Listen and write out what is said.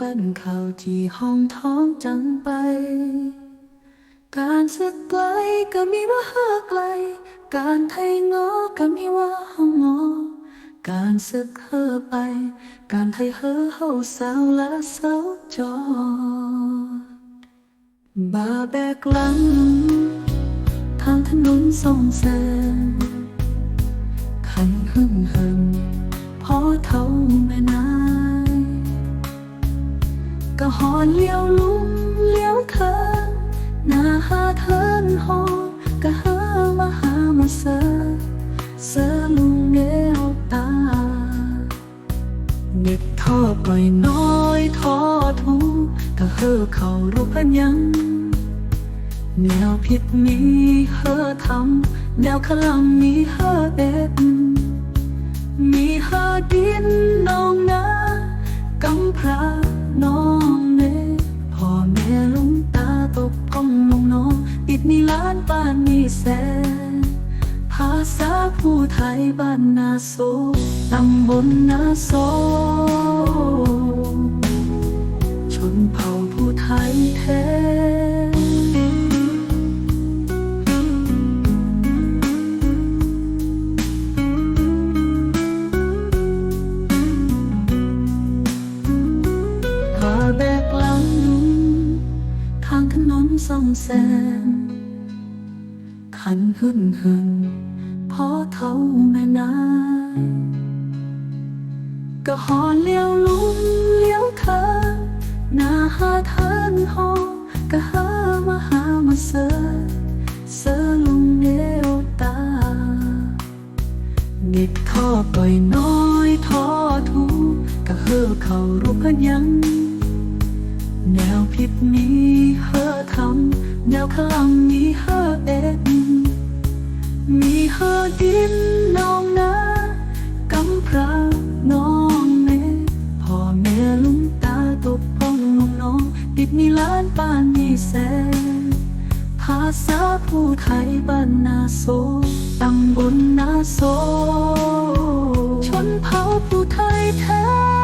ปั้นข่าวที่ห้องท้องจังไป การสึกไกลก็มีว่าหาไกล การไทยงอก็มีว่าห้องงอ การสึกเฮอไป การไทยเฮอเฮาสาวและสาวจอดบาแบกหลัง ทางถนนส่องแสงขันหึ่งหึ่งพอเท่าแม่นาย ก็หอนเลี้ยวลุมเลี้ยวเธอหน้าหาเทินหอก็หามาหามาเสอเสอลุงเนวตาเน็กทอปล่อยน้อยท้อทุกก็เฮอเขารูปพันยังแนวผิดมีเฮอทำแนวขลังมีเฮอเอ็ดมีเฮอดินนองนากำพร้า น้องเนพ่อแม่ลุงตาตกก้องลงน้องติดมีล้านบ้านมีแสน ภาษาผู้ไทยบ้านนาโซตำบลนาโซางถนนส่องแสงขันหึ่นหึ่นพอเท่าแม่นายก็หอเลี้ยวลุมเลี้ยวเธอหน้าหาเทินหอก็หามาหามาเสอเสอลุงเนวตาเด็กท่อปล่อยน้อยท้อทุกก็เฮอเขารูปพยัง แนวผิดมีเฮอทำแนวขลังมีเฮอเอ็ดมีเฮอดินน้องนากำพร้าน้องเมพ่อแม่ลุงตาตบป้องน้องน้องปิดมีล้านป้านมีแสนภาษาผู้ไทยบ้านนาโซตำบลนาโซ ชนเผ่าผู้ไทยแท้